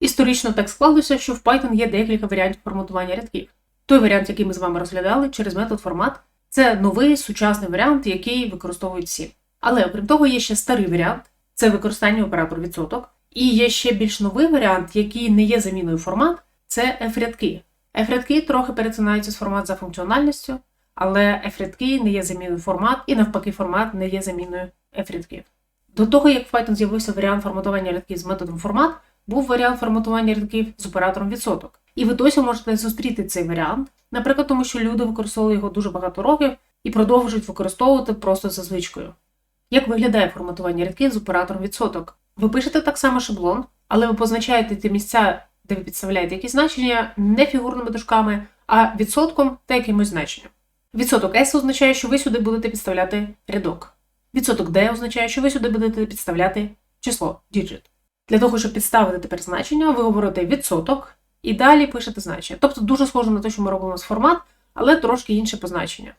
Історично так склалося, що в Python є декілька варіантів форматування рядків. Той варіант, який ми з вами розглядали через метод формат, це новий сучасний варіант, який використовують всі. Але окрім того, є ще старий варіант це використання оператору відсоток. І є ще більш новий варіант, який не є заміною формат, це F-рядки. F-рядки трохи перетинаються з формат за функціональністю, але F-рядки не є заміною формат, і навпаки, формат не є заміною F-рядків. До того, як в Python з'явився варіант форматування рядків з методом формат, був варіант форматування рядків з оператором відсоток. І ви досі можете зустріти цей варіант, наприклад, тому що люди використовували його дуже багато років і продовжують використовувати просто за звичкою. Як виглядає форматування рядків з оператором відсоток? Ви пишете так само шаблон, але ви позначаєте ті місця, де ви підставляєте якісь значення, не фігурними дужками, а відсотком та якимось значенням. Відсоток S означає, що ви сюди будете підставляти рядок. Відсоток D означає, що ви сюди будете підставляти число digit. Для того, щоб підставити тепер значення, ви говорите відсоток і далі пишете значення. Тобто дуже схоже на те, що ми робимо з формат, але трошки інше позначення.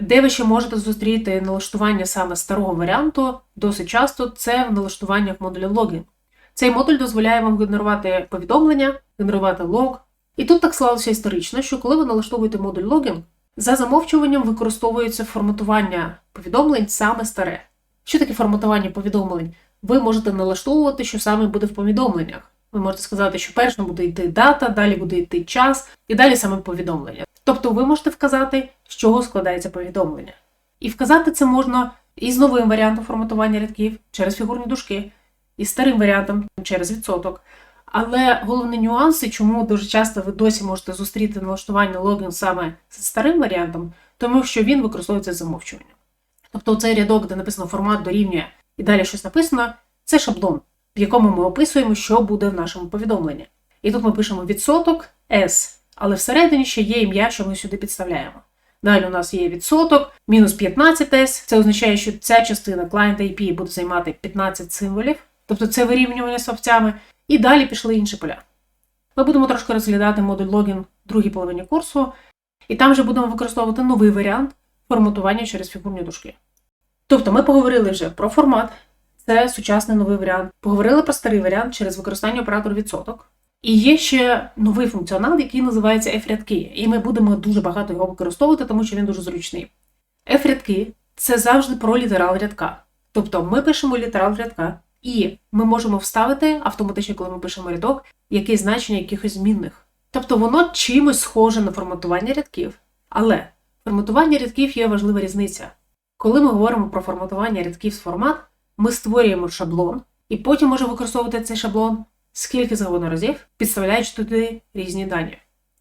Де ви ще можете зустріти налаштування саме старого варіанту, досить часто це в налаштуваннях модуля логін. Цей модуль дозволяє вам генерувати повідомлення, генерувати лог. І тут так склалося історично, що коли ви налаштовуєте модуль логін, за замовчуванням використовується форматування повідомлень саме старе. Що таке форматування повідомлень? Ви можете налаштовувати, що саме буде в повідомленнях. Ви можете сказати, що першим буде йти дата, далі буде йти час, і далі саме повідомлення. Тобто ви можете вказати, з чого складається повідомлення. І вказати це можна і з новим варіантом форматування рядків через фігурні дужки, і старим варіантом через відсоток. Але головні нюанси, чому дуже часто ви досі можете зустріти налаштування логін саме з старим варіантом, тому що він використовується замовчуванням. Тобто цей рядок, де написано формат дорівнює і далі щось написано, це шаблон, в якому ми описуємо, що буде в нашому повідомленні. І тут ми пишемо відсоток S, але всередині ще є ім'я, що ми сюди підставляємо. Далі у нас є відсоток, мінус 15S. Це означає, що ця частина client IP буде займати 15 символів, тобто це вирівнювання словцями. І далі пішли інші поля. Ми будемо трошки розглядати модуль логін в другій половині курсу, і там вже будемо використовувати новий варіант форматування через фігурні дужки. Тобто ми поговорили вже про формат, це сучасний новий варіант. Поговорили про старий варіант через використання оператору відсоток. І є ще новий функціонал, який називається F-рядки, і ми будемо дуже багато його використовувати, тому що він дуже зручний. F-рядки це завжди про літерал рядка. Тобто ми пишемо літерал рядка, і ми можемо вставити автоматично, коли ми пишемо рядок, якесь значення якихось змінних. Тобто воно чимось схоже на форматування рядків. Але форматування рядків є важлива різниця. Коли ми говоримо про форматування рядків з формат, ми створюємо шаблон, і потім можемо використовувати цей шаблон скільки завгодно разів, підставляючи туди різні дані.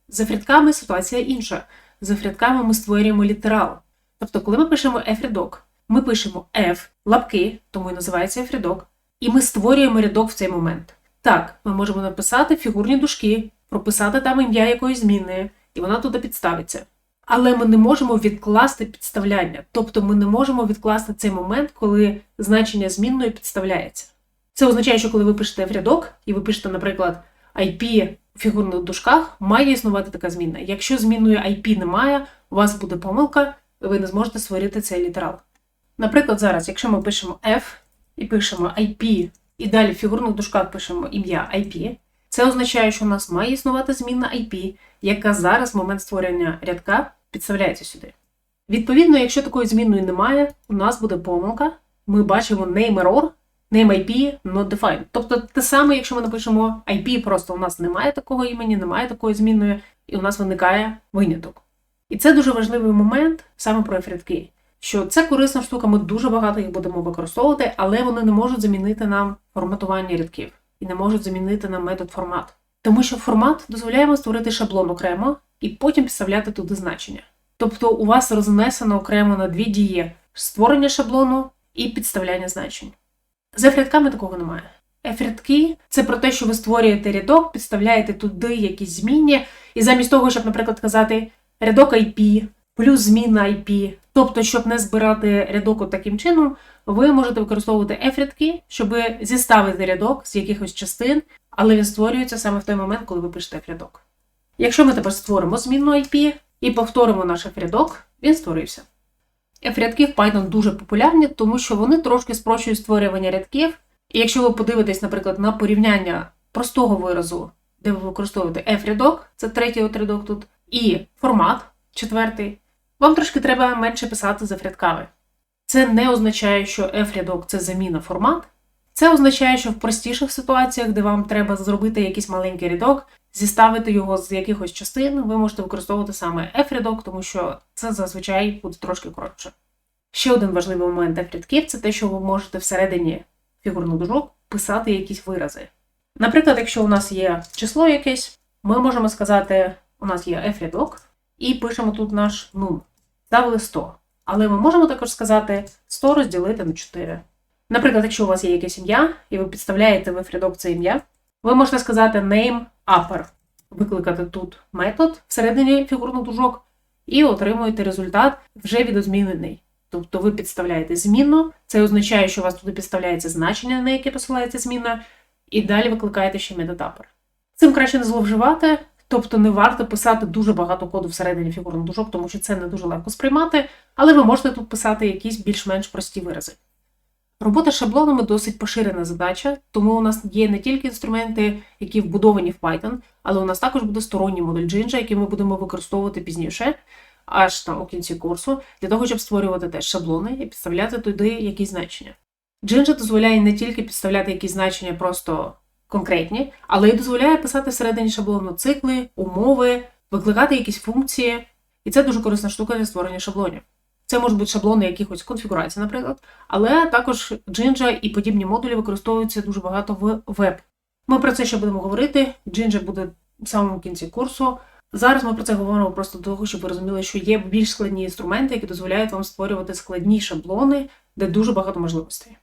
За рядками ситуація інша. За рядками ми створюємо літерал. Тобто, коли ми пишемо f-рядок, ми пишемо f, лапки, тому і називається f-рядок, і ми створюємо рядок в цей момент. Так, ми можемо написати фігурні дужки, прописати там ім'я якоїсь змінної, і вона туди підставиться. Але ми не можемо відкласти підставляння, тобто ми не можемо відкласти цей момент, коли значення змінної підставляється. Це означає, що коли ви пишете в рядок, і ви пишете, наприклад, IP у фігурних дужках, має існувати така змінна. Якщо змінної IP немає, у вас буде помилка, ви не зможете створити цей літерал. Наприклад, зараз, якщо ми пишемо F і пишемо IP, і далі в фігурних дужках пишемо ім'я IP, це означає, що у нас має існувати змінна IP, яка зараз в момент створення рядка підставляється сюди. Відповідно, якщо такої змінної немає, у нас буде помилка. Ми бачимо name error, name IP not defined. Тобто те саме, якщо ми напишемо IP, просто у нас немає такого імені, немає такої змінної, і у нас виникає виняток. І це дуже важливий момент саме про рядки, що це корисна штука, ми дуже багато їх будемо використовувати, але вони не можуть замінити нам форматування рядків і не можуть замінити нам метод формат. Тому що формат дозволяє вам створити шаблон окремо і потім підставляти туди значення. Тобто у вас рознесено окремо на дві дії створення шаблону і підставляння значень. З F-рядками такого немає. F-рядки – це про те, що ви створюєте рядок, підставляєте туди якісь змінні, і замість того, щоб, наприклад, казати рядок IP плюс зміна IP, тобто, щоб не збирати рядок таким чином, ви можете використовувати F-рядки, щоб зіставити рядок з якихось частин, але він створюється саме в той момент, коли ви пишете F-рядок. Якщо ми тепер створимо змінну IP і повторимо наш F-рядок, він створився. F-рядки в Python дуже популярні, тому що вони трошки спрощують створювання рядків. І якщо ви подивитесь, наприклад, на порівняння простого виразу, де ви використовуєте f-рядок, це третій от рядок тут, і формат, четвертий, вам трошки треба менше писати за рядками. Це не означає, що f-рядок це заміна формат. Це означає, що в простіших ситуаціях, де вам треба зробити якийсь маленький рядок, зіставити його з якихось частин, ви можете використовувати саме f-рядок, тому що це зазвичай буде трошки коротше. Ще один важливий момент f-рядків це те, що ви можете всередині фігурних дужок писати якісь вирази. Наприклад, якщо у нас є число якесь, ми можемо сказати, у нас є f-рядок, і пишемо тут наш нум. Ставили 100. Але ми можемо також сказати 100 розділити на 4. Наприклад, якщо у вас є якесь ім'я, і ви підставляєте в рядок це ім'я, ви можете сказати name upper, викликати тут метод всередині фігурних дужок, і отримуєте результат вже відозмінений. Тобто ви підставляєте змінну, це означає, що у вас туди підставляється значення, на яке посилається змінна, і далі викликаєте ще метод upper. Цим краще не зловживати, тобто не варто писати дуже багато коду всередині фігурних дужок, тому що це не дуже легко сприймати, але ви можете тут писати якісь більш-менш прості вирази. Робота шаблонами досить поширена задача, тому у нас є не тільки інструменти, які вбудовані в Python, але у нас також буде сторонній модуль Jinja, який ми будемо використовувати пізніше, аж там у кінці курсу, для того, щоб створювати теж шаблони і підставляти туди якісь значення. Jinja дозволяє не тільки підставляти якісь значення просто конкретні, але й дозволяє писати всередині шаблону цикли, умови, викликати якісь функції, і це дуже корисна штука для створення шаблонів. Це можуть бути шаблони якихось конфігурацій, наприклад, але також Jinja і подібні модулі використовуються дуже багато в веб. Ми про це ще будемо говорити. Jinja буде в самому кінці курсу. Зараз ми про це говоримо просто до того, щоб ви розуміли, що є більш складні інструменти, які дозволяють вам створювати складні шаблони, де дуже багато можливостей.